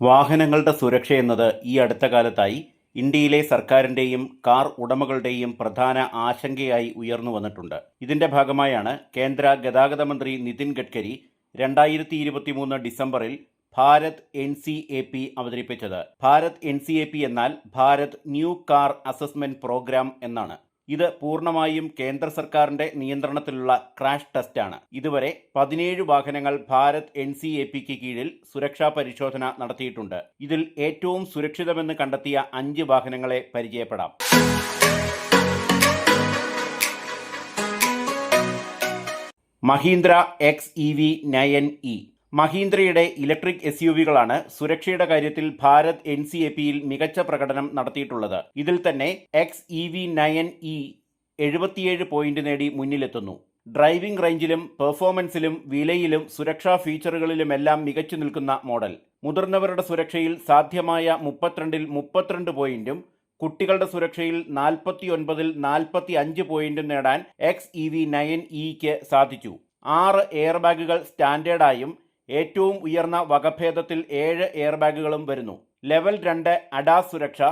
വാഹനങ്ങളുടെ സുരക്ഷ എന്നത് ഈ അടുത്ത കാലത്തായി ഇന്ത്യയിലെ സർക്കാരിന്റെയും കാർ ഉടമകളുടെയും പ്രധാന ആശങ്കയായി ഉയർന്നു വന്നിട്ടുണ്ട്. ഇതിന്റെ ഭാഗമായാണ് കേന്ദ്ര ഗതാഗത മന്ത്രി നിതിൻ ഗഡ്കരി രണ്ടായിരത്തി ഡിസംബറിൽ Bharat N C A P അവതരിപ്പിച്ചത്. Bharat N C A P എന്നാൽ Bharat new car assessment programme എന്നാണ്. ഇത് പൂർണമായും കേന്ദ്ര സർക്കാരിന്റെ നിയന്ത്രണത്തിലുള്ള ക്രാഷ് ടെസ്റ്റാണ്. ഇതുവരെ പതിനേഴ് വാഹനങ്ങൾ ഭാരത് എൻ സി എ പിക്ക് കീഴിൽ സുരക്ഷാ പരിശോധന നടത്തിയിട്ടുണ്ട്. ഇതിൽ ഏറ്റവും സുരക്ഷിതമെന്ന് കണ്ടെത്തിയ അഞ്ച് വാഹനങ്ങളെ പരിചയപ്പെടാം. Mahindra X E V nine E മഹീന്ദ്രയുടെ electric S U വികളാണ് സുരക്ഷയുടെ കാര്യത്തിൽ ഭാരത് എൻ സി എ പിയിൽ മികച്ച പ്രകടനം നടത്തിയിട്ടുള്ളത്. ഇതിൽ തന്നെ X E V nine E എഴുപത്തിയേഴ് പോയിന്റ് നേടി മുന്നിലെത്തുന്നു. ഡ്രൈവിംഗ് റേഞ്ചിലും പെർഫോമൻസിലും വിലയിലും സുരക്ഷാ ഫീച്ചറുകളിലുമെല്ലാം മികച്ചു നിൽക്കുന്ന മോഡൽ. മുതിർന്നവരുടെ സുരക്ഷയിൽ സാധ്യമായ മുപ്പത്തിരണ്ടിൽ മുപ്പത്തിരണ്ട് പോയിന്റും കുട്ടികളുടെ സുരക്ഷയിൽ നാൽപ്പത്തി ഒൻപതിൽ നാൽപ്പത്തി അഞ്ച് പോയിന്റും നേടാൻ എക്സ് ഇ വി നയൻ ഇക്ക് സാധിച്ചു. ആറ് എയർ ബാഗുകൾ സ്റ്റാൻഡേർഡായും ഏറ്റവും ഉയർന്ന വകഭേദത്തിൽ ഏഴ് എയർ ബാഗുകളും വരുന്നു. ലെവൽ രണ്ട് അഡാ സുരക്ഷ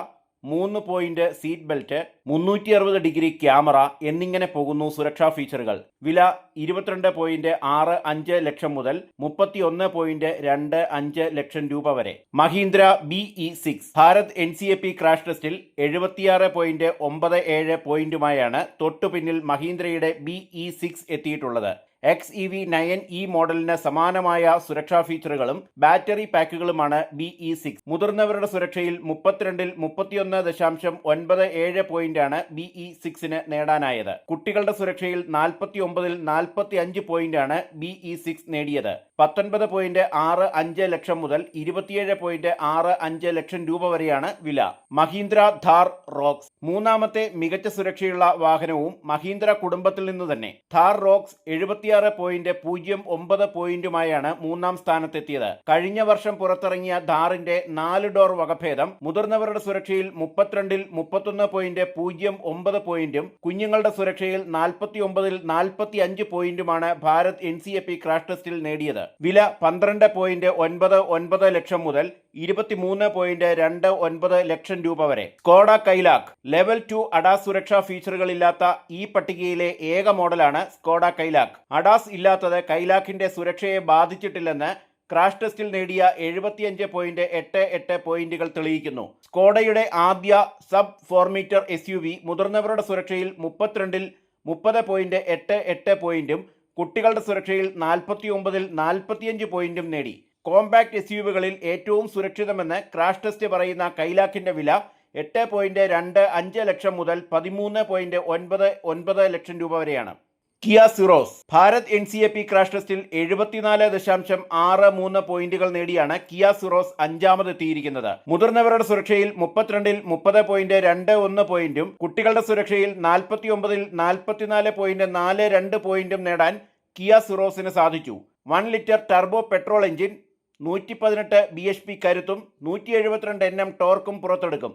മൂന്ന് പോയിന്റ് സീറ്റ് ബെൽറ്റ് മുന്നൂറ്റി അറുപത് ഡിഗ്രി ക്യാമറ എന്നിങ്ങനെ പോകുന്നു സുരക്ഷാ ഫീച്ചറുകൾ. വില ഇരുപത്തിരണ്ട് പോയിന്റ് ആറ് അഞ്ച് ലക്ഷം മുതൽ മുപ്പത്തി ഒന്ന് പോയിന്റ് രണ്ട് അഞ്ച് ലക്ഷം രൂപ വരെ. Mahindra B E six Bharat N C A P crash ടെസ്റ്റിൽ എഴുപത്തിയാറ് പോയിന്റ് ഒമ്പത് ഏഴ് പോയിന്റുമായാണ് തൊട്ടു പിന്നിൽ മഹീന്ദ്രയുടെ ബി ഇ സിക്സ് എത്തിയിട്ടുള്ളത്. X E V nine E മോഡലിന് സമാനമായ സുരക്ഷാ ഫീച്ചറുകളും ബാറ്ററി പാക്കുകളുമാണ് ബി ഇ സിക്സ് മുതിർന്നവരുടെ സുരക്ഷയിൽ മുപ്പത്തിരണ്ടിൽ മുപ്പത്തിയൊന്ന് ദശാംശം ഒൻപത് ഏഴ് പോയിന്റാണ് ബി ഇ സിക്സിന് നേടാനായത്. കുട്ടികളുടെ സുരക്ഷയിൽ നാൽപ്പത്തി ഒമ്പതിൽ നാൽപ്പത്തി അഞ്ച് പോയിന്റാണ് ബി ഇ സിക്സ് നേടിയത്. പത്തൊൻപത് പോയിന്റ് ആറ് അഞ്ച് ലക്ഷം മുതൽ ഇരുപത്തിയേഴ് പോയിന്റ് ആറ് അഞ്ച് ലക്ഷം രൂപ വരെയാണ് വില. മഹീന്ദ്ര ധാർ റോക്സ്. മൂന്നാമത്തെ മികച്ച സുരക്ഷയുള്ള വാഹനവും മഹീന്ദ്ര കുടുംബത്തിൽ നിന്ന് തന്നെ. ഥാർ റോക്സ് എഴുപത്തിയാറ് പോയിന്റ് പൂജ്യം ഒമ്പത് പോയിന്റുമായാണ് മൂന്നാം സ്ഥാനത്തെത്തിയത്. കഴിഞ്ഞ വർഷം പുറത്തിറങ്ങിയ ധാറിന്റെ നാല് ഡോർ വകഭേദം മുതിർന്നവരുടെ സുരക്ഷയിൽ മുപ്പത്തിരണ്ടിൽ മുപ്പത്തൊന്ന് പോയിന്റ് പൂജ്യം ഒമ്പത് പോയിന്റും കുഞ്ഞുങ്ങളുടെ സുരക്ഷയിൽ നാൽപ്പത്തി ഒമ്പതിൽ നാൽപ്പത്തി അഞ്ച് പോയിന്റുമാണ് Bharat N C A P crash ടെസ്റ്റിൽ നേടിയത്. വില പന്ത്രണ്ട് പോയിന്റ് ഒൻപത് ഒൻപത് ലക്ഷം മുതൽ ഇരുപത്തിമൂന്ന് പോയിന്റ് രണ്ട് ഒൻപത് ലക്ഷം രൂപ വരെ. Skoda Kylaq level two ADAS സുരക്ഷാ ഫീച്ചറുകളില്ലാത്ത ഈ പട്ടികയിലെ ഏക മോഡലാണ് സ്കോഡ കൈലാക്ക്. അഡാസ് ഇല്ലാത്തത് കൈലാക്കിന്റെ സുരക്ഷയെ ബാധിച്ചിട്ടില്ലെന്ന് ക്രാഷ് ടെസ്റ്റിൽ നേടിയ എഴുപത്തിയഞ്ച് പോയിന്റ് എട്ട് എട്ട് പോയിന്റുകൾ തെളിയിക്കുന്നു. സ്കോഡയുടെ ആദ്യ sub four metre S U V മുതിർന്നവരുടെ സുരക്ഷയിൽ മുപ്പത്തിരണ്ടിൽ മുപ്പത് പോയിന്റ് എട്ട് എട്ട് പോയിന്റും കുട്ടികളുടെ സുരക്ഷയിൽ നാൽപ്പത്തി ഒമ്പതിൽ നാൽപ്പത്തിയഞ്ച് പോയിന്റും നേടി. കോമ്പാക്ട് എസ് യുവികളിൽ ഏറ്റവും സുരക്ഷിതമെന്ന് ക്രാഷ് ടെസ്റ്റ് പറയുന്ന കൈലാക്കിന്റെ വില എട്ട് പോയിന്റ് രണ്ട് അഞ്ച് ലക്ഷം മുതൽ പതിമൂന്ന് പോയിന്റ് ഒൻപത് ഒൻപത് ലക്ഷം രൂപ വരെയാണ്. Kia Syros Bharat N C A P crash ടെസ്റ്റിൽ എഴുപത്തിനാല് ദശാംശം ആറ് മൂന്ന് പോയിന്റുകൾ നേടിയാണ് കിയ സിറോസ് അഞ്ചാമതെത്തിയിരിക്കുന്നത് മുതിർന്നവരുടെ സുരക്ഷയിൽ മുപ്പത്തിരണ്ടിൽ മുപ്പത് പോയിന്റ് രണ്ട് ഒന്ന് പോയിന്റും കുട്ടികളുടെ സുരക്ഷയിൽ നാൽപ്പത്തി ഒമ്പതിൽ നാൽപ്പത്തിനാല് പോയിന്റ് നാല് രണ്ട് പോയിന്റും നേടാൻ കിയ സിറോസിന് സാധിച്ചു. One litre turbo petrol engine നൂറ്റി പതിനെട്ട് ബി എച്ച് പി കരുത്തും നൂറ്റി എഴുപത്തിരണ്ട് എൻ എം ടോർക്കും പുറത്തെടുക്കും.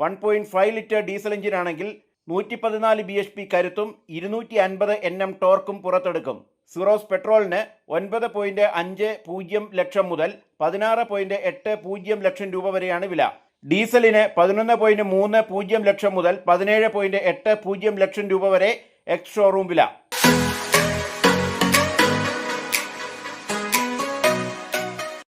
One point five litre diesel എഞ്ചിനാണെങ്കിൽ നൂറ്റി പതിനാല് ബി എച്ച് പി കരുത്തും ഇരുന്നൂറ്റി അൻപത് എൻ എം ടോർക്കും പുറത്തെടുക്കും. സിറോസ് പെട്രോളിന് ഒൻപത് പോയിന്റ് അഞ്ച് പൂജ്യം ലക്ഷം മുതൽ പതിനാറ് പോയിന്റ് എട്ട് പൂജ്യം ലക്ഷം രൂപ വരെയാണ് വില. ഡീസലിന് പതിനൊന്ന് പോയിന്റ് മൂന്ന് പൂജ്യം ലക്ഷം മുതൽ പതിനേഴ് പോയിന്റ് എട്ട് പൂജ്യം ലക്ഷം രൂപ വരെ എക്സ് ഷോറൂം വില.